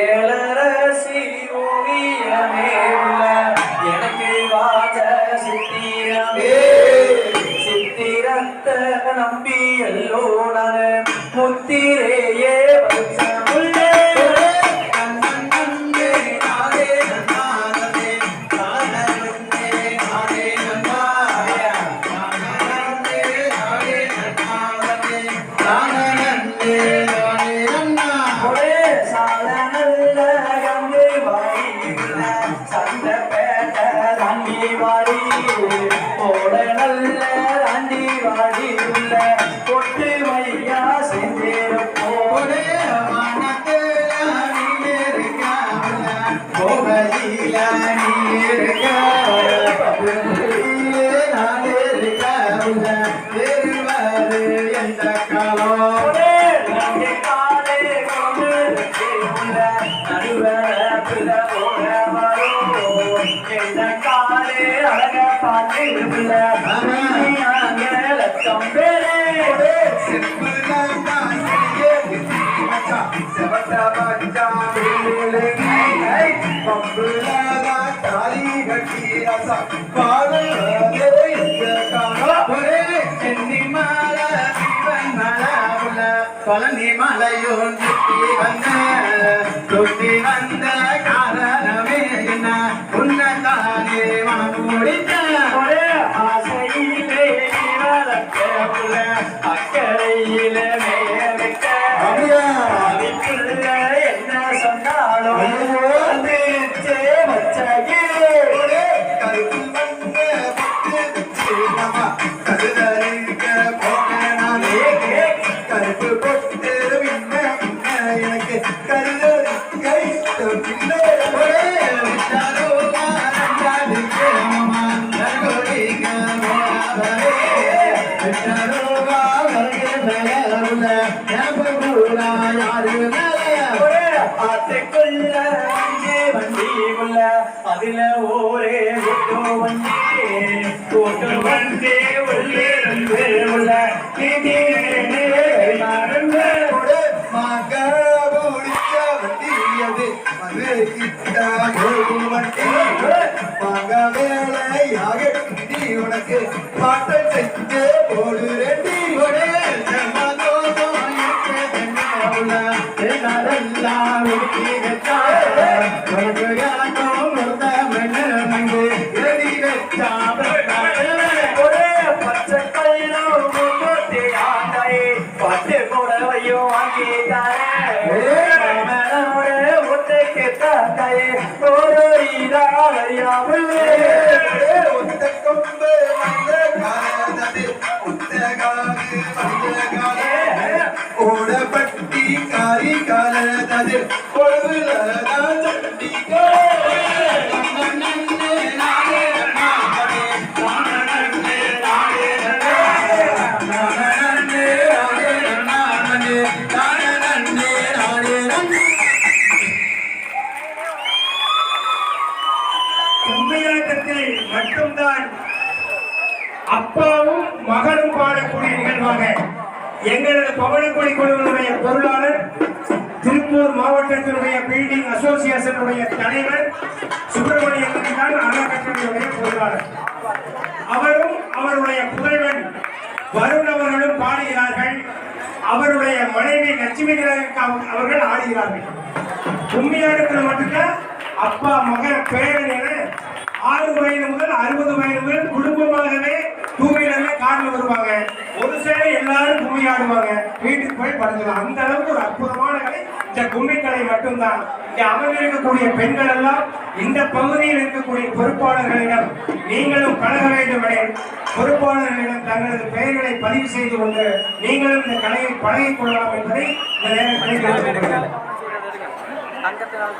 ஏழரசி ஓவியமே உள்ள எனக்கு வாஜ சித்திரமே சித்திரத்தை நம்பி நான். முத்திரையே வச்சமுள்ளே வாடி உள்ள கொட்டு மையா செஞ்சிருப்போடே மனத்துல நீ இருக்காமல கோவையில நீ இருக்காமல நான் இருக்காமல திருவாரு எந்த காலம் காலே கொண்டு உள்ள நடுவர பழனி மலையோன் சுத்தி வந்த சுத்தி வந்த காரணமே என்ன உன்னதானே ஆத்துக்குள்ள அஞ்சு அதுல ஒரே ஒட்டு வந்தே ஒட்டு வந்தே உள்ளே இருந்து உள்ள. வண்டி மக வேலையாக கிட்டி உனக்கு பாட்டம் செஞ்சு போடு. ரெண்டி ஒரே என்னதெல்லாம் ஒடுக்கி வச்சா உனக்கு எனக்கும் ஒருத்த மண்ணு மங்கு எழுதி வச்சா ஒரே ಯಾವಲೇ ಒತ್ತಕೊಂಡೆ ಮಂದೆ ಭಾರತದಿ ಉತ್ತಗಾಗೆ ಪರಿಗಾಗೆ ಓಡಪಟ್ಟಿ ಕಾರಿ ಕಾಲದಲ್ಲಿ ಕೊಳವಿಲದ ಚಂಡಿಗೋ கும்மியாட்டத்தில் மட்டும்தான் அப்பாவும் மகனும் பாடக்கூடிய நிகழ்வாக எங்களது பவனக்குடி குழுவினுடைய பொருளாளர் திருப்பூர் மாவட்டத்தினுடைய பில்டிங் அசோசியேஷனுடைய தலைவர் சுப்பிரமணியன் தான் அறக்கட்டளையுடைய பொருளாளர். அவரும் அவருடைய புதல்வன் வருண் அவர்களும் பாடுகிறார்கள். அவருடைய மனைவி லட்சுமி கிரக அவர்கள் ஆடுகிறார்கள். கும்மியாட்டத்தில் மட்டும்தான் அப்பா மகன் பேரன் என ஆறு வயது முதல் அறுபது வயது முதல் குடும்பமாகவே டூ வீலர்ல கார்ல வருவாங்க. ஒரு சேர எல்லாரும் கும்மி ஆடுவாங்க வீட்டுக்கு போய் படுக்கலாம். அந்த அளவுக்கு ஒரு அற்புதமான கலை. இந்த கும்மி கலை மட்டும்தான். இங்க அமர்ந்திருக்கக்கூடிய பெண்கள் எல்லாம் இந்த பகுதியில் இருக்கக்கூடிய பொறுப்பாளர்களிடம் நீங்களும் பழக வேண்டும் என பொறுப்பாளர்களிடம் தங்களது பெயர்களை பதிவு செய்து கொண்டு நீங்களும் இந்த கலையை பழகிக் கொள்ளலாம் என்பதை இந்த நேரம் தங்கத்தினால்